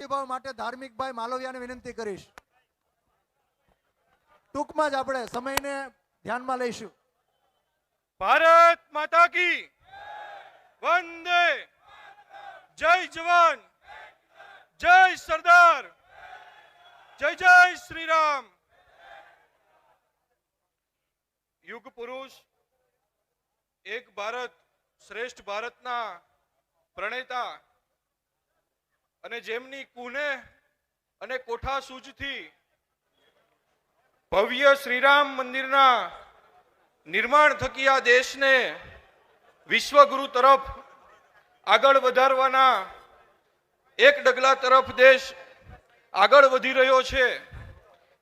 પ્રતિભાવ માટે ધાર્મિકભાઈ માલવિયાને વિનંતી કરીશ. ટૂંકમાં જ આપણે સમયને ધ્યાનમાં લઈશું. ભારત માતા કી વંદે. જય જવાન. જય સરદાર. જય જય શ્રી રામ યુગ પુરુષ, એક ભારત શ્રેષ્ઠ ભારતના પ્રણેતા અને જેમની કુને અને કોઠા સૂજથી ભવ્ય શ્રીરામ મંદિરના નિર્માણ થકી આ દેશને વિશ્વગુરુ તરફ આગળ વધારવાના એક ડગલા તરફ દેશ આગળ વધી રહ્યો છે,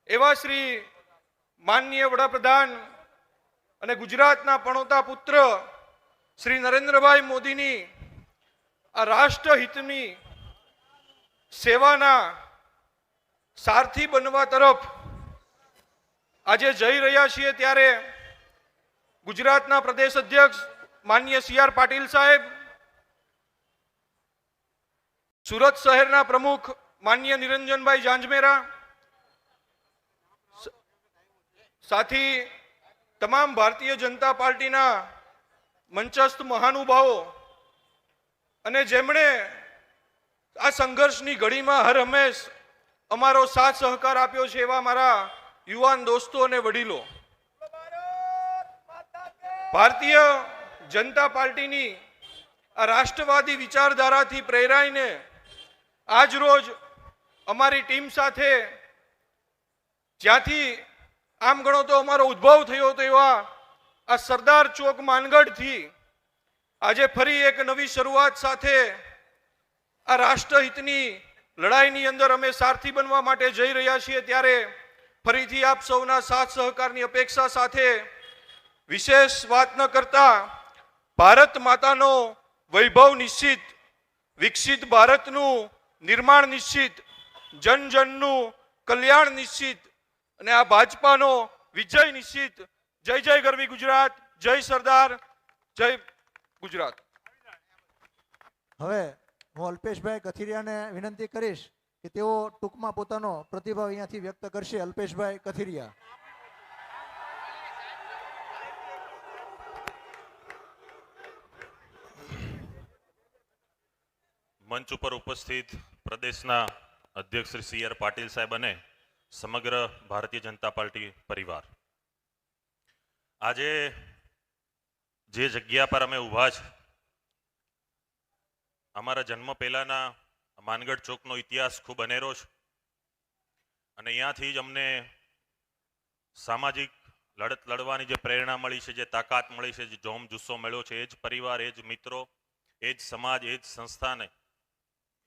એવા શ્રી માનનીય વડાપ્રધાન અને ગુજરાતના પણોતા પુત્ર શ્રી નરેન્દ્રભાઈ મોદીની આ રાષ્ટ્રહિતની સેવાના સારથી બનવા તરફ આજે જઈ રહ્યા છીએ ત્યારે ગુજરાતના પ્રદેશ અધ્યક્ષ માન્ય સી આર પાટીલ સાહેબ, સુરત શહેરના પ્રમુખ માન્ય નિરંજનભાઈ જાંજમેરા સાથી તમામ ભારતીય જનતા પાર્ટીના મંચસ્થ મહાનુભાવો અને જેમણે આ સંઘર્ષની ઘડીમાં હર હંમેશ અમારો સાથ સહકાર આપ્યો છે એવા મારા યુવાન દોસ્તો અને વડીલો. ભારતીય જનતા પાર્ટીની આ રાષ્ટ્રવાદી વિચારધારાથી પ્રેરાઈને આજ રોજ અમારી ટીમ સાથે જ્યાંથી આમ ગણો તો અમારો ઉદ્ભવ થયો હતો એવા આ સરદાર ચોક માનગઢથી આજે ફરી એક નવી શરૂઆત સાથે આ રાષ્ટ્રહિતની લડાઈની અંદર અમે સારથી બનવા માટે જઈ રહ્યા છીએ ત્યારે ફરીથી આપ સૌના સાથ સહકારની અપેક્ષા સાથે વિશેષ વાત ન કરતા ભારત માતાનો વૈભવ નિશ્ચિત, વિકસિત ભારતનું નિર્માણ નિશ્ચિત જન જનનું કલ્યાણ નિશ્ચિત અને આ ભાજપાનો વિજય નિશ્ચિત. જય જય ગરવી ગુજરાત, જય સરદાર, જય ગુજરાત. હવે હું અલ્પેશભાઈ કથિરિયાને વિનંતી કરીશ કે તેઓ ટૂંકમાં પોતાનો પ્રતિભાવ અહીંયાથી વ્યક્ત કરશે. અલ્પેશભાઈ કથિરિયા. મંચ ઉપર ઉપસ્થિત પ્રદેશના અધ્યક્ષ શ્રી સી આર પાટીલ સાહેબ અને સમગ્ર ભારતીય જનતા પાર્ટી પરિવાર. આજે જે જગ્યા પર અમે ઊભા છે અમારા જન્મ પહેલાંના માનગઢ ચોકનો ઇતિહાસ ખૂબ અનેરો છે. અને અહીંયાથી જ અમને સામાજિક લડત લડવાની જે પ્રેરણા મળી છે, જે તાકાત મળી છે, જે જોમ જુસ્સો મળ્યો છે, એ જ પરિવાર, એ જ મિત્રો, એ જ સમાજ, એ જ સંસ્થાને,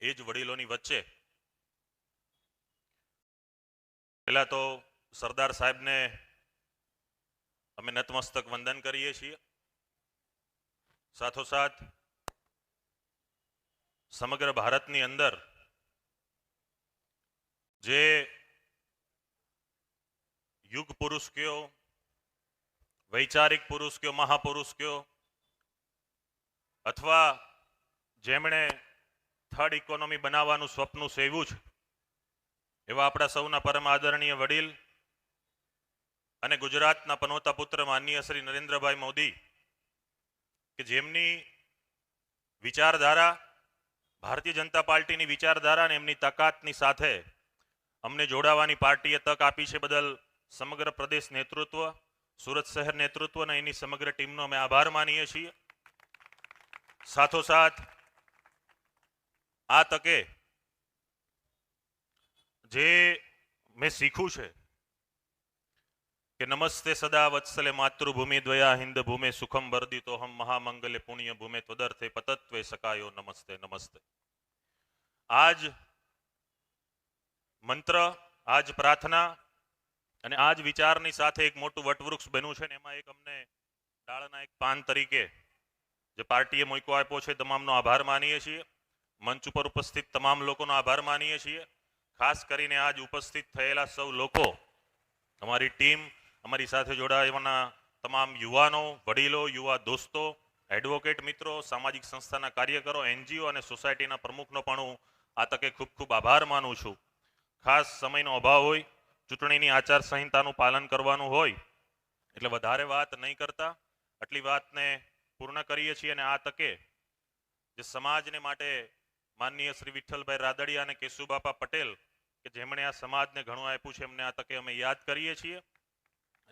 એ જ વડીલોની વચ્ચે. પહેલા તો સરદાર સાહેબને અમે નતમસ્તક વંદન કરીએ છીએ. સાથોસાથ સમગ્ર ભારતની અંદર જે યુગ પુરુષ કયો, વૈચારિક પુરુષ કયો, મહાપુરુષ કયો, અથવા જેમણે થર્ડ ઇકોનોમી બનાવવાનું સ્વપ્ન સેવ્યું છે, એવા આપણા સૌના પરમ આદરણીય વડીલ અને ગુજરાતના પનોતા પુત્ર માનનીય શ્રી નરેન્દ્રભાઈ મોદી, કે જેમની વિચારધારા ભારતીય જનતા પાર્ટીની વિચારધારા અને એમની તાકાતની સાથે અમને જોડાવાની પાર્ટીએ તક આપી છે બદલ સમગ્ર પ્રદેશ નેતૃત્વ, સુરત શહેર નેતૃત્વ અને એની સમગ્ર ટીમનો અમે આભાર માનીએ છીએ. સાથોસાથ, આ તકે જે મેં શીખ્યું છે કે નમસ્તે સદા વત્સલે માતૃભૂમિ દ્વયા હિન્દ ભૂમે સુખમ વર્ધિતોહમ મહામંગલે પુણ્ય ભૂમે ત્વદર્થે પતત્વે સકાયો નમસ્તે નમસ્તે. આજ મંત્ર, આજ પ્રાર્થના અને આજ વિચારની સાથે એક મોટું વટવૃક્ષ બન્યું છે ને એમાં એક અમને ડાળના એક પાન તરીકે જે પાર્ટીએ મોકો આપ્યો છે, તમામનો આભાર માનીએ છીએ. મંચ ઉપર ઉપસ્થિત તમામ લોકોનો આભાર માનીએ છીએ. ખાસ કરીને આજ ઉપસ્થિત થયેલા સૌ લોકો, અમારી ટીમ અમારી સાથે જોડાવાના તમામ યુવાનો, વડીલો, યુવા દોસ્તો એડવોકેટ મિત્રો, સામાજિક સંસ્થાના કાર્યકરો, એનજીઓ અને સોસાયટીના પ્રમુખનો પણ હું આ તકે ખૂબ ખૂબ આભાર માનું છું. ખાસ સમયનો અભાવ હોય, ચૂંટણીની આચાર સંહિતાનું પાલન કરવાનું હોય, એટલે વધારે વાત નહીં કરતા, આટલી વાતને પૂર્ણ કરીએ છીએ અને આ તકે જે સમાજને માટે માનનીય શ્રી વિઠ્ઠલભાઈ રાદડિયા અને કેશુબાપા પટેલ, કે જેમણે આ સમાજને ઘણું આપ્યું છે એમને આ તકે અમે યાદ કરીએ છીએ.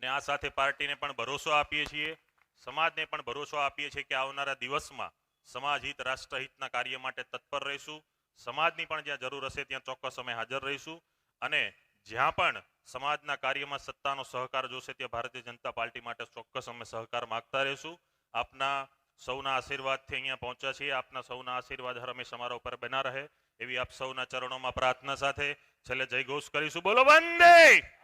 અને આ સાથે પાર્ટીને પણ ભરોસો આપીએ છીએ. સમાજને પણ ભરોસો આપીએ છીએ કે આવનારા દિવસમાં સમાજ હિત, રાષ્ટ્રહિતના કાર્ય માટે તત્પર રહીશું. સમાજની પણ જ્યાં જરૂર હશે ત્યાં ચોક્કસ અમે હાજર રહીશું. અને જ્યાં પણ સમાજના કાર્યમાં સત્તાનો સહકાર જોશે ત્યાં ભારતીય જનતા પાર્ટી માટે ચોક્કસ અમે સહકાર માગતા રહીશું. આપના સૌના આશીર્વાદથી અહીંયા પહોંચ્યા છીએ. આપના સૌના આશીર્વાદ હર અમે અમારા ઉપર બના રહે. એવી આપ સૌના ચરણોમાં પ્રાર્થના સાથે છેલ્લે જય ઘોષ કરીશું. બોલો વંદે!